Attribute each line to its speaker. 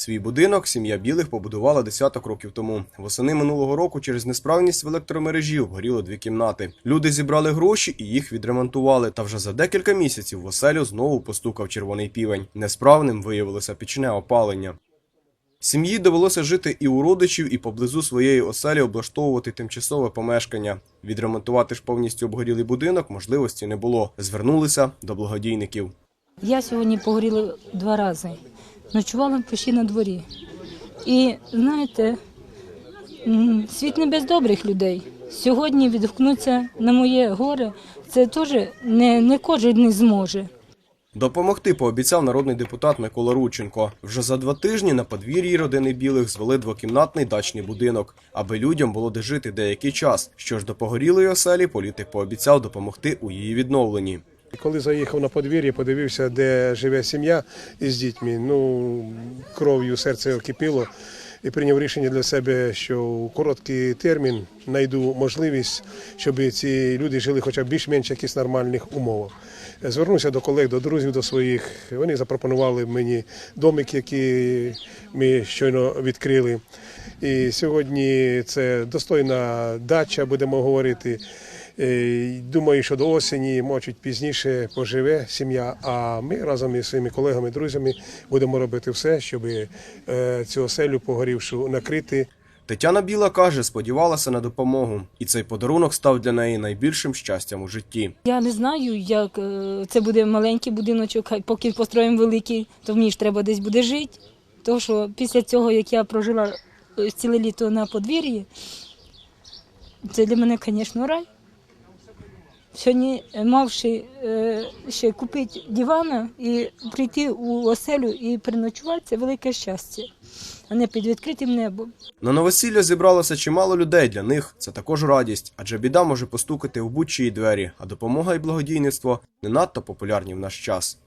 Speaker 1: Свій будинок сім'я білих побудувала десяток років тому. Восени минулого року через несправність в електромережі обгоріло дві кімнати. Люди зібрали гроші і їх відремонтували. Та вже за декілька місяців в оселю знову постукав червоний півень. Несправним виявилося пічне опалення. Сім'ї довелося жити і у родичів, і поблизу своєї оселі облаштовувати тимчасове помешкання. Відремонтувати ж повністю обгорілий будинок можливості не було. Звернулися до благодійників.
Speaker 2: Я сьогодні погоріла два рази. Ночувала почти на дворі. І знаєте, світ не без добрих людей. Сьогодні відгукнутися на моє горе, це теж не, не кожен не зможе.
Speaker 1: Допомогти пообіцяв народний депутат Микола Рученко. Вже за два тижні на подвір'ї родини білих звели двокімнатний дачний будинок, аби людям було де жити деякий час. Що ж до погорілої оселі, політик пообіцяв допомогти у її відновленні.
Speaker 3: Коли заїхав на подвір'я, подивився, де живе сім'я із дітьми. Ну, кров'ю серце окипіло і прийняв рішення для себе, що у короткий термін знайду можливість, щоб ці люди жили хоча б більш-менш якісь нормальних умовах. Звернувся до колег, до друзів, до своїх. Вони запропонували мені домик, який ми щойно відкрили. І сьогодні це достойна дача, будемо говорити. Е, Думаю, що до осені, може чуть пізніше поживе сім'я. А ми разом із своїми колегами, друзями будемо робити все, щоб е, цю оселю погорівшу накрити.
Speaker 1: Тетяна Біла каже, сподівалася на допомогу, і цей подарунок став для неї найбільшим щастям у житті.
Speaker 2: Я не знаю, як е, це буде маленький будиночок, хай поки построїмо великий, то мені ж треба десь буде жити. Тому що після цього, як я прожила ціле літо на подвір'ї, це для мене, звісно, рай. Сьогодні, е, мавши е, ще купити дивана і прийти у оселю і переночувати, це велике щастя, а не під відкритим небом.
Speaker 1: На новосілля зібралося чимало людей. Для них це також радість, адже біда може постукати в будь-чиї двері, а допомога і благодійництво не надто популярні в наш час.